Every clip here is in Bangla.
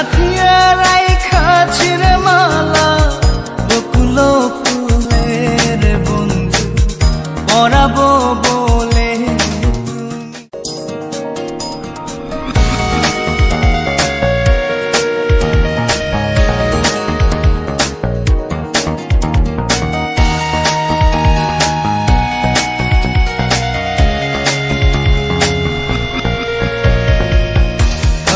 গাথিয়া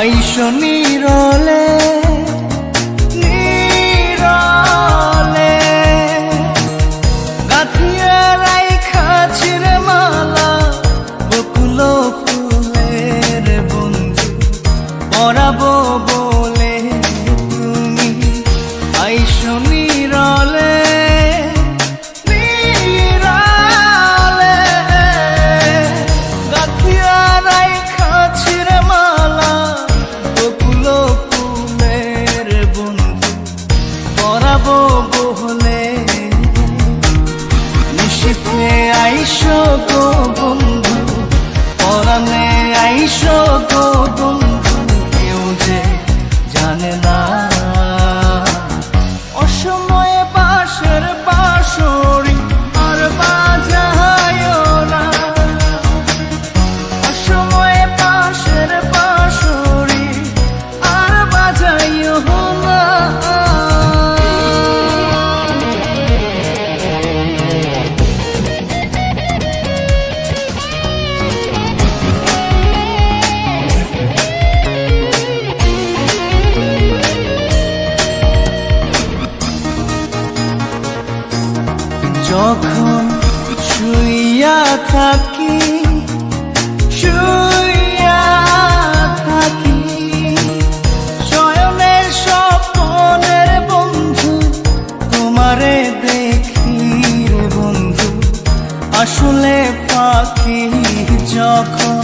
আইসো নিরলে নিরলে। গাথিয়া রাইখা ছিঁড়ে মালা বকুল ফুলের বন্ধু পরাবো পরাবো বহলে। নিশিতে আইসো গো বন্ধু পরানে আইসো গো বন্ধু। যখন শুইয়া থাকি শুইয়া থাকি বন্ধু, তোমারে দেখি বন্ধু। আসলে পাখি যখন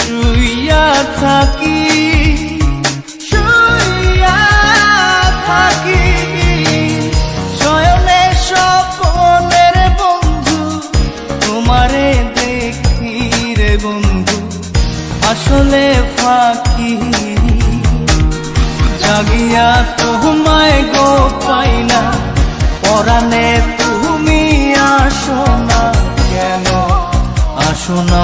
শুইয়া থাকি শুইয়া থাকি আসলে ফাঁকি। জাগিয়া তোমায় গো পাই না পরাণে তুমি আসো না কেন? আসো না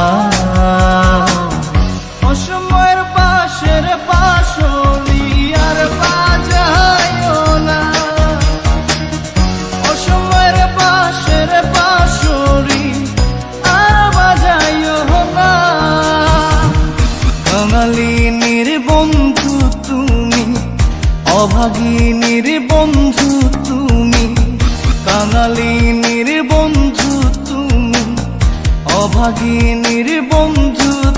কাঙালিনীর বন্ধু তুমি অভাগিনীর বন্ধু